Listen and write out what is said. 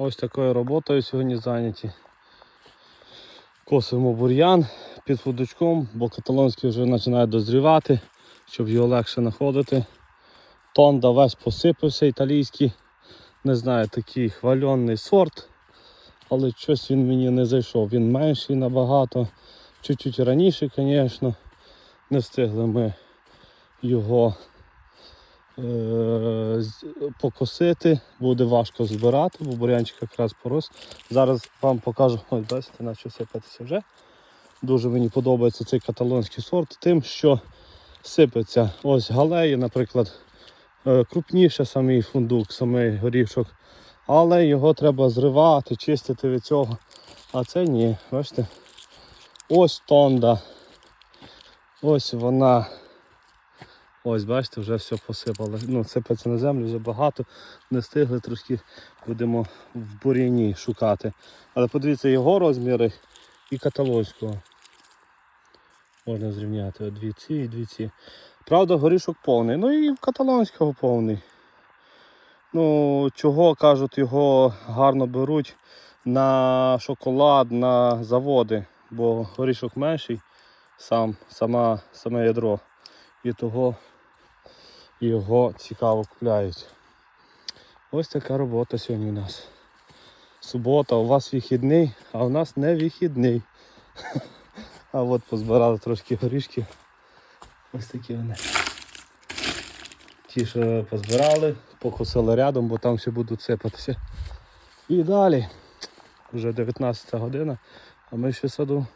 Ось такою роботою сьогодні зайняті. Косимо бур'ян під фудочком, бо каталонський вже починає дозрівати, щоб його легше знаходити. Тонда весь посипався італійський. Не знаю, такий хвальонний сорт. Але щось він мені не зайшов. Він менший набагато. Чуть-чуть раніше, звісно. Не встигли ми його покосити. Буде важко збирати, бо бурянчик якраз порос. Зараз вам покажу, ось бачите, наче сипатися вже. Дуже мені подобається цей каталонський сорт, тим, що сипеться ось галеї, наприклад, е, крупніше самий фундук, самий горішок. Але його треба зривати, чистити від цього. А це ні, бачите? Ось тонда. Ось вона. Ось, бачите, вже все посипало. Ну, сипеться на землю вже багато. Не встигли трошки будемо в бур'яні шукати. Але подивіться його розміри і каталонського. Можна зрівняти от дві ці і дві ці. Правда, горішок повний. Ну і каталонського повний. Ну, чого кажуть, його гарно беруть на шоколад, на заводи, бо горішок менший, сам, сама, саме ядро. І того його цікаво купляють. Ось така робота сьогодні у нас. Субота, у вас вихідний, а у нас не вихідний. А от позбирали трошки горішків. Ось такі вони. Ті, що позбирали, покусили рядом, бо там ще будуть сипатися. І далі. Вже 19 година, а ми ще саду.